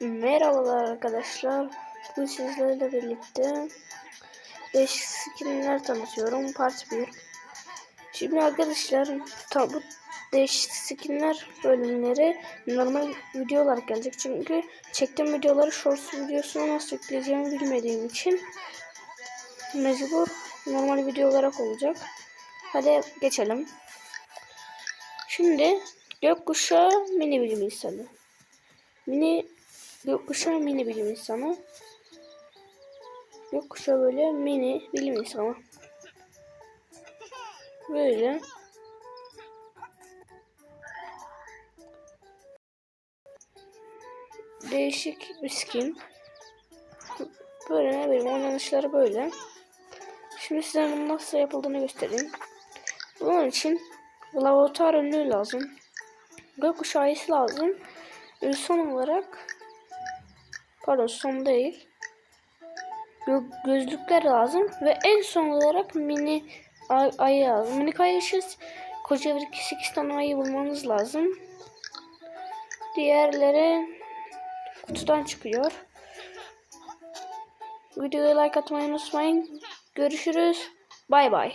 Merhabalar arkadaşlar. Bugün sizlerle birlikte değişik skinler tanıtıyorum. Part 1. Şimdi arkadaşlar bu değişik skinler bölümleri normal video olarak gelecek. Çünkü çektiğim videoları shorts videosuna nasıl yükleyeceğimi bilmediğim için mecbur normal video olarak olacak. Hadi geçelim. Şimdi gökkuşağı mini insanı. Mini gökkuşağı mini bilim insanı. Gökkuşağı böyle mini bilim insanı. Böyle. Değişik bir skin. Böyle ne bileyim oynanışları böyle. Şimdi size bunun nasıl yapıldığını göstereyim. Bunun için laboratuvar önlüğü lazım. Gökkuşağı lazım. Ve son olarak pardon son değil. Gö- gözlükler lazım ve en son olarak mini ay, ayı lazım. Mini ayı için koca bir 8 tane ayı bulmanız lazım. Diğerleri kutudan çıkıyor. Videoya like atmayı unutmayın. Görüşürüz. Bay bay.